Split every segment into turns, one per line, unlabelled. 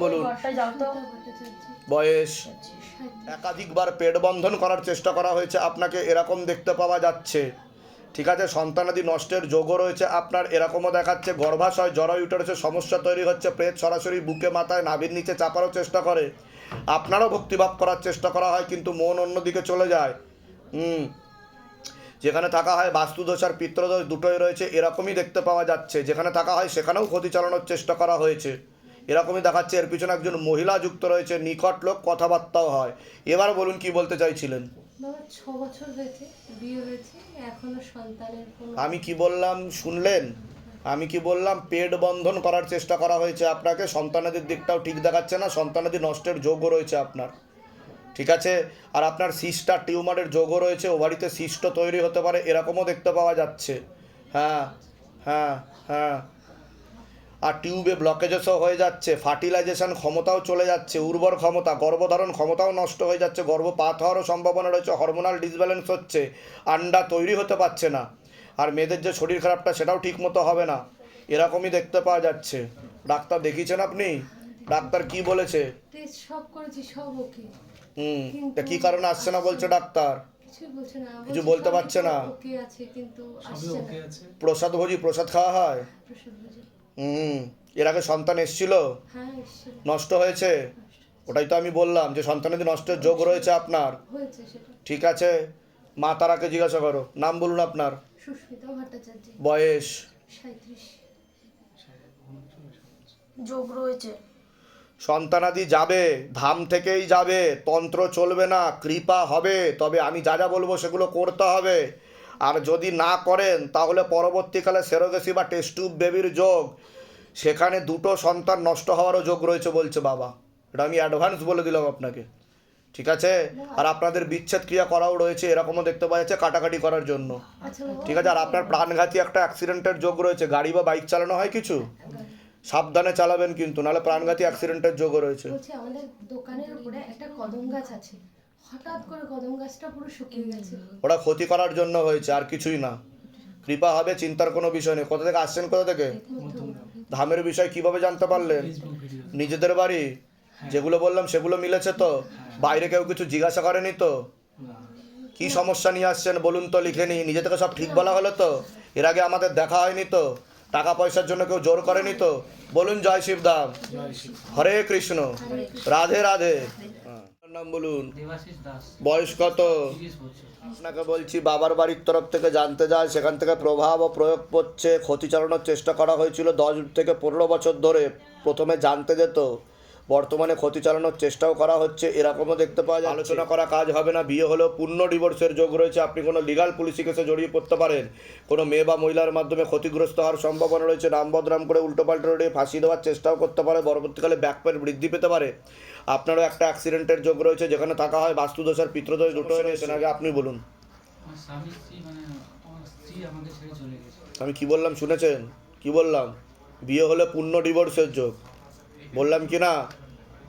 বলুন। বয়স। একাধিকবার পেট বন্ধন করার চেষ্টা করা হয়েছে আপনাকে এরকম দেখতে পাওয়া যাচ্ছে। ঠিক আছে সন্তানাদি নষ্টের যোগও রয়েছে আপনার এরকমও দেখাচ্ছে গর্ভাশয় জরায়ু উঠেছে সমস্যা তৈরি হচ্ছে প্রেত সরাসরি বুকে মাথায় নাভির নিচে চাপারও চেষ্টা করে। আপনারও ভক্তিভাব করার চেষ্টা করা হয় কিন্তু মন অন্যদিকে চলে যায়। হুম। যেখানে থাকা হয় বাস্তুদোষ আর পিত্রদোষ দুটোই রয়েছে এরকমই দেখতে পাওয়া যাচ্ছে। যেখানে থাকা হয় সেখানেও ক্ষতি চালানোর চেষ্টা করা হয়েছে। এরকমই দেখাচ্ছে। এর পিছনে একজন মহিলা যুক্ত রয়েছে নিকট লোক কথাবার্তাও হয়। এবার বলুন কি বলতে চাইছিলেন? আমি কি বললাম শুনলেন? আমি কি বললাম পেট বন্ধন করার চেষ্টা করা হয়েছে আপনাকে সন্তানাদের দিকটাও ঠিক দেখাচ্ছে না সন্তানাদি নষ্টের যোগ্য রয়েছে আপনার। ঠিক আছে? আর আপনার সিস্টার টিউমারের যোগও রয়েছে ওভারিতে সিস্ট তৈরি হতে পারে এরকমও দেখতে পাওয়া যাচ্ছে। হ্যাঁ হ্যাঁ হ্যাঁ। আর টিউবে ব্লকেজেসও হয়ে যাচ্ছে ফার্টিলাইজেশন ক্ষমতাও চলে যাচ্ছে উর্বর ক্ষমতা গর্ভধারণ ক্ষমতাও নষ্ট হয়ে যাচ্ছে গর্ভপাত হওয়ারও সম্ভাবনা রয়েছে হরমোনাল ডিসব্যালেন্স হচ্ছে আন্ডা তৈরি হতে পারছে না আর মেয়েদের যে শরীর খারাপটা সেটাও ঠিক মতো হবে না এরকমই দেখতে পাওয়া যাচ্ছে। ডাক্তার দেখিয়েছেন আপনি? ডাক্তার কি বলেছে?
টেস্ট সব করেছি সব ওকে
হুম তা কী কারণে আসছে না বলছে ডাক্তার?
কিছুই বলছে না
কিছু বলতে পারছে না?
ওকে আছে কিন্তু
সবই
আসছে
ওকে
না।
আছে।
প্রসাদ ভোজি প্রসাদ খাওয়া হয়? হুম এর আগে সন্তান এসছিল?
হ্যাঁ
নষ্ট হয়েছে? ওটাই তো আমি বললাম যে সন্তানের নষ্টের যোগ রয়েছে আপনার ঠিক আছে? মা তারাকে জিজ্ঞাসা করো নাম বলুন আপনার।
সুস্মিতা
বয়স?
যোগ রয়েছে।
সন্তানাদি যাবে ধাম থেকেই যাবে তন্ত্র চলবে না কৃপা হবে তবে আমি যা যা বলব সেগুলো করতে হবে। আর যদি না করেন তাহলে পরবর্তীকালে সেরোগেসি বা টেস্টুব বেবির যোগ। সেখানে দুটো সন্তান নষ্ট হওয়ারও যোগ রয়েছে বলছে বাবা। এটা আমি অ্যাডভান্স বলে দিলাম আপনাকে। ঠিক আছে? আর আপনাদের বিচ্ছেদ ক্রিয়া করাও রয়েছে এরকমও দেখতে পাওয়া যাচ্ছে কাটাকাটি করার জন্য।
আচ্ছা
ঠিক আছে? আর আপনার প্রাণঘাতী একটা অ্যাক্সিডেন্টের যোগ রয়েছে। গাড়ি বা বাইক চালানো হয় কিছু? সাবধানে চালাবেন কিন্তু নাহলে প্রাণঘাতী অ্যাক্সিডেন্টের যোগও রয়েছে।
আমাদের দোকানের উপরে একটা কদম গাছ আছে। হঠাৎ করে কদম গাছটা পুরো শুকিয়ে গেছে।
ওরা ক্ষতি করার জন্য হয়েছে আর কিছুই না। কৃপা হবে চিন্তার কোনো বিষয় নেই। কোথা থেকে আসছেন কোথা থেকে? ধামের বিষয় কীভাবে জানতে পারলেন?
ভিডিও
নিজেদের বাড়ি? যেগুলো বললাম সেগুলো মিলেছে তো? বাইরে কেউ কিছু জিজ্ঞাসা করেনি তো? কি সমস্যা নিয়ে আসছেন বলুন তো লিখে নি নিজে থেকে সব ঠিক বলা হলো তো? এর আগে আমাদের দেখা হয়নি তো? টাকা পয়সার জন্য কেউ জোর করেনি তো? বলুন জয় শিবধাম।
জয়
হরে কৃষ্ণ। রাধে রাধে। নাম বলুন। বয়স কত? আপনাকে বলছি বাবার বাড়ির তরফ থেকে জানতে যায় সেখান থেকে প্রভাব ও প্রয়োগ করছে ক্ষতি চালানোর চেষ্টা করা হয়েছিল দশ থেকে পনেরো বছর ধরে। প্রথমে জানতে যেত। বর্তমানে ক্ষতি চালানোর চেষ্টাও করা হচ্ছে এরকমও দেখতে পাওয়া যায়। আলোচনা করা কাজ হবে না বিয়ে হলেও পূর্ণ ডিভোর্সের যোগ রয়েছে। আপনি কোনো লিগাল পুলিশি কেসে জড়িয়ে পড়তে পারেন। কোনো মেয়ে বা মহিলার মাধ্যমে ক্ষতিগ্রস্ত হওয়ার সম্ভাবনা রয়েছে। নাম বদনাম করে উল্টোপাল্টা রড়িয়ে ফাঁসি দেওয়ার চেষ্টাও করতে পারে। পরবর্তীকালে ব্যাক পেন বৃদ্ধি পেতে পারে। আপনারও একটা অ্যাক্সিডেন্টের যোগ রয়েছে যেখানে থাকা হয় বাস্তুদোষ আর পিত্রদোষ দুটোই রয়েছে আগে আপনি বলুন।
মানে
আমি কি বললাম শুনেছেন? কি বললাম? বিয়ে হলে পূর্ণ ডিভোর্সের যোগ। বললাম কি না?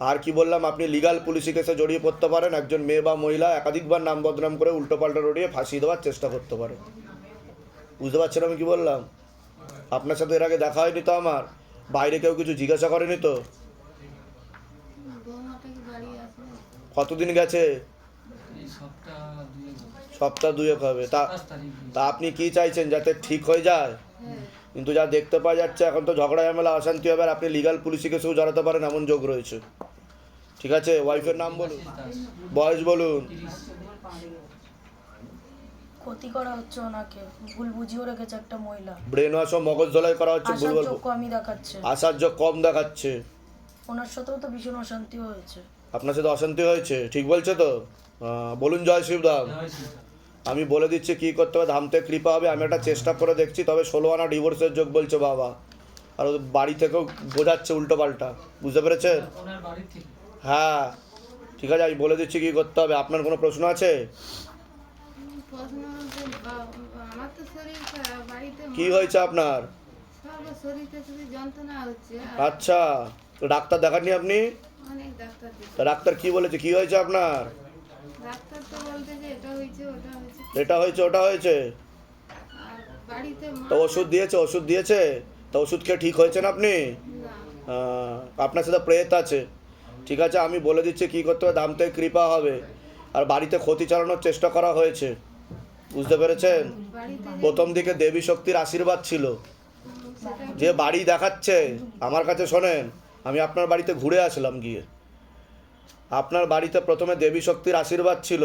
আর কি বললাম? আপনি লিগাল পুলিশি কেসে জড়িয়ে পড়তে পারেন। একজন মেয়ে বা মহিলা একাধিকবার নাম বদনাম করে উল্টোপাল্টা রড়িয়ে ফাঁসিয়ে দেওয়ার চেষ্টা করতে পারে। বুঝতে পারছেন আমি কি বললাম? আপনার সাথে এর আগে দেখা হয়নি তো আমার? বাইরে কেউ কিছু জিজ্ঞাসা করেনি তো? কতদিন গেছে?
সপ্তাহ
দুয়েক হবে। তা তা আপনি কি চাইছেন? যাতে ঠিক হয়ে যায়? কিন্তু যা দেখতে পাওয়া যাচ্ছে এখন তো ঝগড়া ঝামেলা অশান্তি হবে আর আপনি লিগাল পুলিশি কেসেও জড়াতে পারেন এমন যোগ রয়েছে। ঠিক আছে? ওয়াইফের নাম বলুন। বয়স বলুন।
ক্ষতি করা হচ্ছে ওনাকে ভুল বুঝিয়েও রেখেছে একটা মহিলা।
ব্রেন ওয়াশ ও মগজ ধলাই করা হচ্ছে
আসার
ভুলভাল
যোগ্য আমি দেখাচ্ছে।
আসার যোগ কম দেখাচ্ছে।
ওনার সাথেও তো ভীষণ অশান্তি হয়েছে।
আপনার সাথে অশান্তি হয়েছে? ঠিক বলছে তো? বলুন জয় শিবধাম
জয় শিব
আমি বলে দিচ্ছি কি করতে হবে ধামতে কৃপা হবে আমি একটা চেষ্টা করে দেখছি তবে ষোলো আনা ডিভোর্সের যোগ বলছে বাবা। আর ওদের বাড়ি থেকেও বোঝাচ্ছে উল্টো পাল্টা বুঝতে পেরেছেন?
ওনার বাড়ির থেকে।
হ্যাঁ ঠিক আছে আমি বলে দিচ্ছি কি করতে হবে আপনার কোনো প্রশ্ন আছে? কি হয়েছে আপনার? আচ্ছা তো ডাক্তার দেখাননি আপনি?
ডাক্তার
কি বলেছে কি হয়েছে আপনার?
ডাক্তার তো বলতে যে এটা হয়েছে ওটা হয়েছে।
এটা হয়েছে ওটা হয়েছে।
বাড়িতে
তো ওষুধ দিয়েছে ওষুধ দিয়েছে? তো ওষুধ খেয়ে ঠিক হয়েছেন আপনি? আপনার সাথে প্রেত আছে। ঠিক আছে আমি বলে দিচ্ছি কী করতে হবে দাম থেকে কৃপা হবে। আর বাড়িতে ক্ষতি চালানোর চেষ্টা করা হয়েছে। বুঝতে পেরেছেন? প্রথম দিকে দেবী শক্তির আশীর্বাদ ছিল। যে বাড়ি দেখাচ্ছে আমার কাছে শোনেন আমি আপনার বাড়িতে ঘুরে আসলাম গিয়ে। আপনার বাড়িতে প্রথমে দেবী শক্তির আশীর্বাদ ছিল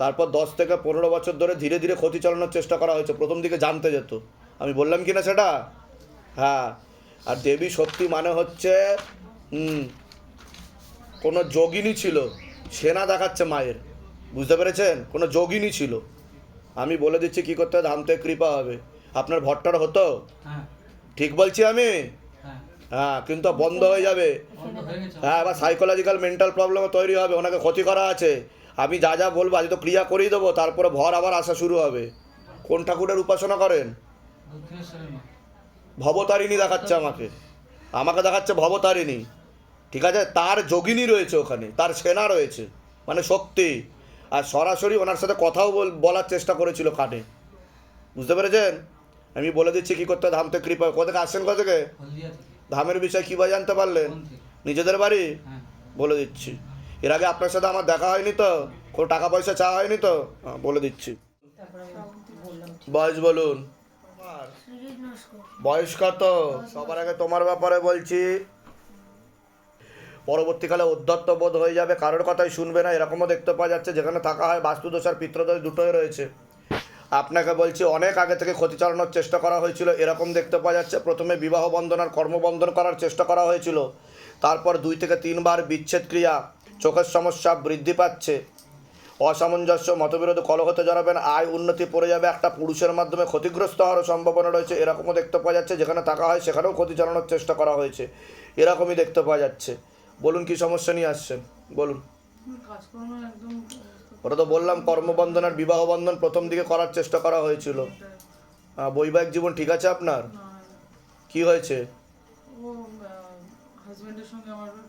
তারপর দশ থেকে পনেরো বছর ধরে ধীরে ধীরে ক্ষতি চালানোর চেষ্টা করা হয়েছে প্রথম দিকে জানতে যেত। আমি বললাম কি না সেটা? হ্যাঁ আর দেবী শক্তি মানে হচ্ছে কোনো যোগিনী ছিল সেনা দেখাচ্ছে মায়ের বুঝতে পেরেছেন? কোনো যোগিনী ছিল। আমি বলে দিচ্ছি কী করতে হবে? ধাম থেকে কৃপা হবে। আপনার ভট্টার হতো?
হ্যাঁ।
ঠিক বলছি আমি?
হ্যাঁ
কিন্তু বন্ধ হয়ে যাবে।
হয়ে
এবার সাইকোলজিক্যাল মেন্টাল প্রবলেমও তৈরি হবে ওনাকে ক্ষতি করা আছে। আমি যা যা বলব আজ তো ক্রিয়া করেই দেবো তারপরে ভর আবার আসা শুরু হবে। কোন ঠাকুরের উপাসনা করেন? ভবতারিণী দেখাচ্ছে আমাকে। আমাকে দেখাচ্ছে ভবতারিণী। ঠিক আছে? তার যোগিনী রয়েছে ওখানে তার সেনা রয়েছে মানে শক্তি। আর সরাসরি ওনার সাথে কথাও বল- বলার চেষ্টা করেছিল কানে বুঝতে পেরেছেন? আমি বলে দিচ্ছি কী করতে হবে, ধাম থেকে কৃপা কোথা থেকে আসছেন কোথা থেকে? ধামের বিষয়ে কী বা জানতে পারলেন? নিজেদের বাড়ি?
হ্যাঁ।
বলে দিচ্ছি। এর আগে আপনার সাথে আমার দেখা হয়নি তো? কোনো টাকা পয়সা চাওয়া হয়নি তো? হ্যাঁ, বলে দিচ্ছি। বয়স বলুন। বয়স কত? সবার আগে তোমার ব্যাপারে বলছি। পরবর্তীকালে উদ্ধত্ত বোধ হয়ে যাবে কারোর কথাই শুনবে না এরকমও দেখতে পাওয়া যাচ্ছে যেখানে থাকা হয় বাস্তুদোষ আর পিত্রদোষ দুটোই রয়েছে। আপনাকে বলছি, অনেক আগে থেকে ক্ষতি চালানোর চেষ্টা করা হয়েছিল, এরকম দেখতে পাওয়া যাচ্ছে। প্রথমে বিবাহ বন্ধন আর কর্মবন্ধন করার চেষ্টা করা হয়েছিল। তারপর দুই থেকে তিনবার বিচ্ছেদ ক্রিয়া, চোখের সমস্যা বৃদ্ধি পাচ্ছে। অসামঞ্জস্য, মতবিরোধ, কলহতে জড়াবেন আয় উন্নতি পড়ে যাবে, একটা পুরুষের মাধ্যমে ক্ষতিগ্রস্ত হওয়ার সম্ভাবনা রয়েছে। এরকমও দেখতে পাওয়া যাচ্ছে, যেখানে থাকা হয়, সেখানেও ক্ষতি চালানোর চেষ্টা করা হয়েছে। এরকমই দেখতে পাওয়া যাচ্ছে। বলুন কি সমস্যা নিয়ে আসছেন? বলুন। ওটা তো বললাম কর্মবন্ধন আর বিবাহ বন্ধন প্রথম দিকে করার চেষ্টা করা হয়েছিল। বৈবাহিক জীবন ঠিক আছে আপনার? কি হয়েছে?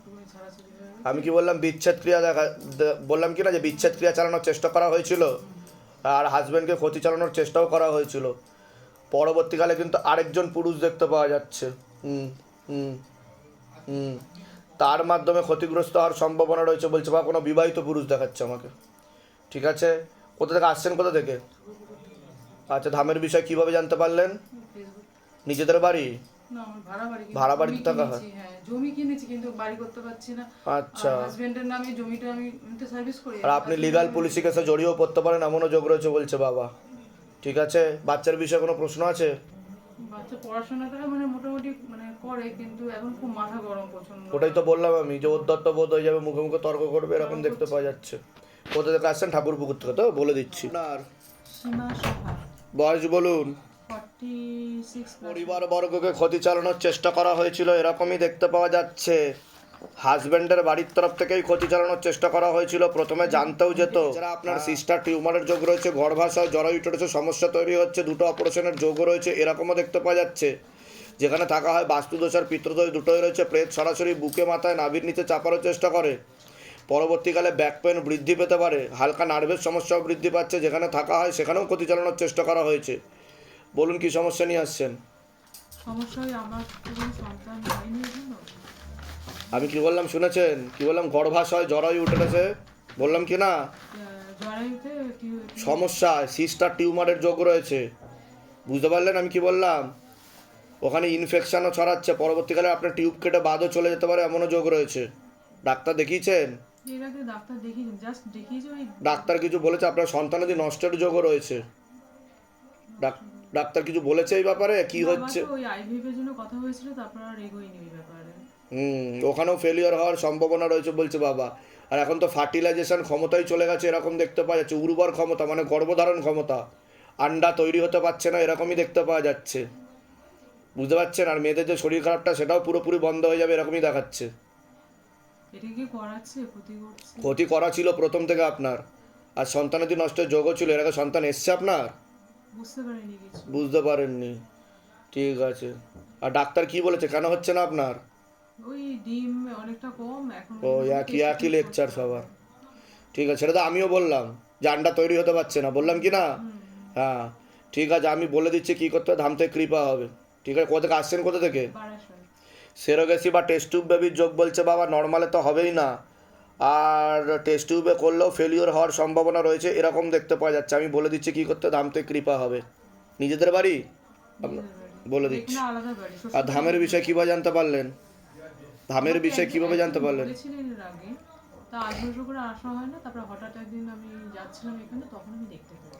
হয়ে।
আমি কি বললাম বিচ্ছেদ ক্রিয়া দেখা বললাম কি না যে বিচ্ছেদ ক্রিয়া চালানোর চেষ্টা করা হয়েছিল? আর হাজব্যান্ডকে ক্ষতি চালানোর চেষ্টাও করা হয়েছিল। পরবর্তীকালে কিন্তু আরেকজন পুরুষ দেখতে পাওয়া যাচ্ছে। হুম হুম হুম। তার মাধ্যমে ক্ষতিগ্রস্ত হওয়ার সম্ভাবনা রয়েছে বলছে বা কোনো বিবাহিত পুরুষ দেখাচ্ছে আমাকে। ঠিক আছে? কোথা থেকে আসছেন কোথা থেকে? আচ্ছা ধামের বিষয় কীভাবে জানতে পারলেন? নিজেদের বাড়ি?
ভাড়া বাড়ি
বাড়িতে থাকা
কিনেছি, হ্যাঁ জমি কিনেছি কিন্তু বাড়ি করতে পারছি না।
আচ্ছা।
হাজবেন্ডের নামে জমিটা আমি তো সার্ভিস করি।
আর আপনি লিগাল পুলিশি কেসে জড়িয়েও পড়তে পারেন এমনও যোগ রয়েছে বলছে বাবা। ঠিক আছে? বাচ্চার বিষয়ে কোনো প্রশ্ন আছে?
বাচ্চা পড়াশোনাটা মানে মোটামুটি মানে করে কিন্তু এখন খুব মাথা গরম
ওটাই তো বললাম আমি যে উদ্যত্ত বোধ হয়ে যাবে মুখে মুখে তর্ক করবে এরকম দেখতে পাওয়া যাচ্ছে। কোথা থেকে আসছেন ঠাকুর পুকুর থেকে তো বলে দিচ্ছি। আর বয়স বলুন।
সিক্স
পরিবার বর্গকে ক্ষতি চালানোর চেষ্টা করা হয়েছিল এরকমই দেখতে পাওয়া যাচ্ছে। হাজব্যান্ডের বাড়ির তরফ থেকেই ক্ষতি চালানোর চেষ্টা করা হয়েছিল প্রথমে জানতেও যেত। যারা আপনার সিস্টার টিউমারের যোগ রয়েছে গর্ভাশয় জরায়ুটের সমস্যা তৈরি হচ্ছে দুটো অপারেশনের যোগও রয়েছে এরকমও দেখতে পাওয়া যাচ্ছে। যেখানে থাকা হয় বাস্তুদোষ আর পিত্রদোষ দুটোই রয়েছে প্রেত সরাসরি বুকে মাথায় নাভির নিচে চাপারও চেষ্টা করে। পরবর্তীকালে ব্যাক পেন বৃদ্ধি পেতে পারে। হালকা নার্ভের সমস্যাও বৃদ্ধি পাচ্ছে যেখানে থাকা হয় সেখানেও ক্ষতি চালানোর চেষ্টা করা হয়েছে। বলুন কি সমস্যা নিয়ে আসছেন?
হয়
আমি কি বললাম শুনেছেন? কি বললাম গর্ভাশয় জরায়ু উঠে গেছে বললাম কি না?
কি
সমস্যা সিস্টার টিউমারের যোগ রয়েছে। বুঝতে পারলেন আমি কি বললাম? ওখানে ইনফেকশনও ছড়াচ্ছে। পরবর্তীকালে আপনার টিউব কেটে বাদও চলে যেতে পারে এমনও যোগ রয়েছে। ডাক্তার দেখিয়েছেন?
এর আগে ডাক্তার দেখিয়েছি জাস্ট দেখিয়েছি ওই
ডাক্তার কিছু বলেছে আপনার সন্তানাদি নষ্টের যোগও রয়েছে। ডাক- ডাক্তার কিছু বলেছে এই ব্যাপারে? কি হচ্ছে?
ওই আইভিএফের জন্য কথা হয়েছিল তারপর আর এগোয়নি ওই ব্যাপারে।
হুম ওখানেও ফেলিওর হওয়ার সম্ভাবনা রয়েছে বলছে বাবা। আর এখন তো ফার্টিলাইজেশন ক্ষমতাই চলে গেছে এরকম দেখতে পাওয়া যাচ্ছে। উর্বর ক্ষমতা মানে গর্ভধারণ ক্ষমতা। আন্ডা তৈরি হতে পারছে না এরকমই দেখতে পাওয়া যাচ্ছে। বুঝতে পারছেন? আর মেয়েদের যে শরীর খারাপটা সেটাও পুরোপুরি বন্ধ হয়ে যাবে এরকমই দেখাচ্ছে।
এটা কি করাচ্ছে ক্ষতি করছে।
ক্ষতি করা ছিল প্রথম থেকে আপনার। আর সন্তানাদি নষ্ট যোগও ছিল এর আগে সন্তান এসছে আপনার?
বুঝতে পারিনি কিছু।
বুঝতে পারেননি। ঠিক আছে। আর ডাক্তার কি বলেছে? কেন হচ্ছে না আপনার?
ওই ডিম অনেকটা কম এখন
ও একই একই লেকচার সবার। ঠিক আছে সেটা তো আমিও বললাম। যে আন্ডা তৈরি হতে পারছে না। বললাম কি না? হ্যাঁ। ঠিক আছে আমি বলে দিচ্ছি কী করতে হবে। ধাম থেকে কৃপা হবে। ঠিক আছে কোথা থেকে আসছেন? কোথা থেকে? সেরোগেসি বা টেস্ট টিউব বেবির যোগ বলছে বাবা নর্মালে তো হবেই না। আর টেস্ট টিউবে করলেও ফেলিওর হওয়ার সম্ভাবনা রয়েছে এরকম দেখতে পাওয়া যাচ্ছে। আমি বলে দিচ্ছি কী করতে ধামতে কৃপা হবে। নিজেদের বাড়ি? বলে দিচ্ছি।
এখানে আলাদা বাড়ি
আর ধামের বিষয়ে কীভাবে জানতে পারলেন? ধামের বিষয়ে কীভাবে জানতে পারলেন?
হয়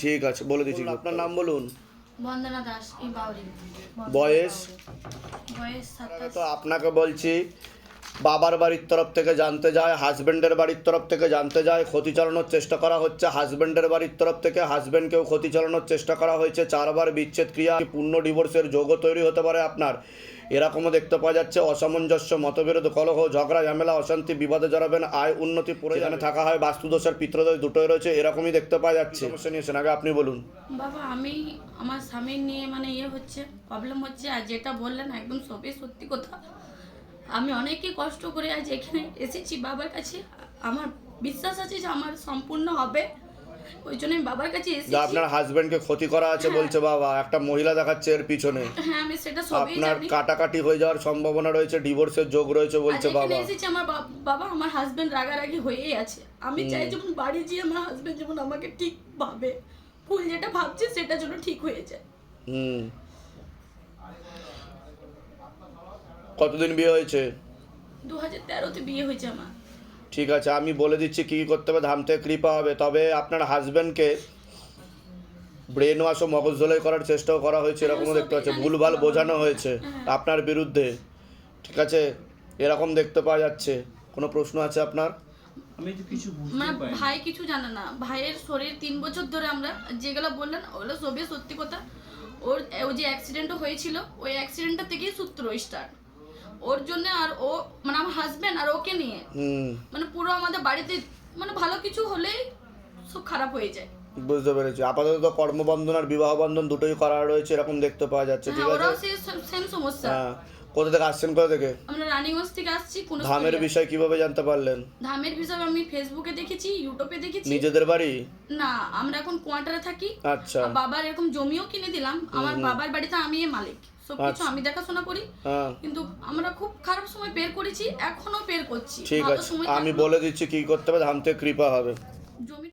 ঠিক আছে বলে দিচ্ছি আপনার নাম বলুন।
বন্দনা দাস
বয়স? তো আপনাকে বলছি, বাবার বাড়ির তরফ থেকে জানতে যায় হাজব্যান্ডের বাড়ির তরফ থেকে জানতে যায়, ক্ষতি চালানোর চেষ্টা করা হচ্ছে। হাজব্যান্ডের বাড়ির তরফ থেকে হাজব্যান্ডকেও ক্ষতি চালানোর চেষ্টা করা হয়েছে। চারবার বিচ্ছেদ ক্রিয়া পূর্ণ ডিভোর্সের যোগও তৈরি হতে পারে আপনার। এরকমও দেখতে পাওয়া যাচ্ছে। অসামঞ্জস্য মতবিরোধ কলহ ঝগড়া ঝামেলা অশান্তি বিবাদে জড়াবেন আয় উন্নতি পরে থাকা হয় বাস্তুদোষের পিত্রদোষ দুটোই রয়েছে এরকমই দেখতে পাওয়া যাচ্ছে। সমস্যা নিয়েছেন? আগে আপনি বলুন।
বাবা আমি আমার স্বামীর নিয়ে মানে ইয়ে হচ্ছে প্রবলেম হচ্ছে আর যেটা বললেন একদম সবই সত্যি কথা। আমি অনেকই কষ্ট করে আজ এখানে এসেছি বাবার কাছে। আমার বিশ্বাস আছে যে আমার সম্পূর্ণ হবে। ওই জন্য আমি বাবার কাছে এসেছি।
আপনার হাজব্যান্ডকে ক্ষতি করা আছে বলছে বাবা একটা মহিলা দেখাচ্ছে এর পিছনে।
হ্যাঁ আমি সেটা সবই
আপনার কাটাকাটি হয়ে যাওয়ার সম্ভাবনা রয়েছে ডিভোর্সের যোগ রয়েছে বলছে বাবা।
এসেছি আমার বাবা আমার হাজবেন্ড রাগারাগি হয়েই আছে। আমি চাই যেমন বাড়ি গিয়ে আমার হাজবেন্ড যেমন আমাকে ঠিক ভাবে ভুল যেটা ভাবছে সেটা যেন ঠিক হয়ে যায়।
হুম। কতদিন বিয়ে হয়েছে?
দু হাজার তেরোতে বিয়ে হয়েছে আমার।
ঠিক আছে আমি বলে দিচ্ছি কী কী করতে হবে ধাম থেকে কৃপা হবে। তবে আপনার হাজব্যান্ডকে ব্রেন ওয়াশ ও মগজ ধোলাই করার চেষ্টাও করা হয়েছে এরকমও দেখতে পাচ্ছে। ভুলভাল বোঝানো হয়েছে আপনার বিরুদ্ধে। ঠিক আছে এরকম দেখতে পাওয়া যাচ্ছে। কোনো প্রশ্ন আছে আপনার?
আমি তো কিছু
ভাই কিছু জানে না। ভাইয়ের শরীর তিন বছর ধরে আমরা যেগুলো বললেন ওগুলো সবই সত্যি কথা। ওর ও যে অ্যাক্সিডেন্টও হয়েছিল ওই অ্যাক্সিডেন্টটা থেকেই সূত্র স্টার্ট ওর জন্য আর ও মানে আমার হাজবেন্ড আর ওকে নিয়ে। মানে পুরো আমাদের বাড়িতে মানে ভালো কিছু হলেই সব খারাপ হয়ে যায়।
বুঝতে পেরেছি। আপাতত কর্মবন্ধন আর বিবাহ বন্ধন দুটোই করা রয়েছে এরকম দেখতে পাওয়া যাচ্ছে ঠিক
হ্যাঁ
আছে?
সেম সমস্যা।
হ্যাঁ। কোথা থেকে আসছেন কোথা থেকে?
আমরা রানীগঞ্জ থেকে আসছি কোন
ধামের বিষয় কীভাবে জানতে পারলেন?
ধামের বিষয় আমি ফেসবুকে দেখেছি ইউটিউবে দেখেছি।
নিজেদের বাড়ি?
না আমরা এখন কোয়ার্টারে থাকি।
আচ্ছা।
বাবার এরকম জমিও কিনে দিলাম। আমার বাবার বাড়িতে আমি মালিক। সবকিছু
আচ্ছা।
আমি দেখাশোনা করি।
হ্যাঁ।
কিন্তু আমরা খুব খারাপ সময় বের করেছি এখনও বের করছি।
ঠিক আছে আমি বলে দিচ্ছি কি করতে হবে ধান থেকে কৃপা হবে।
জমি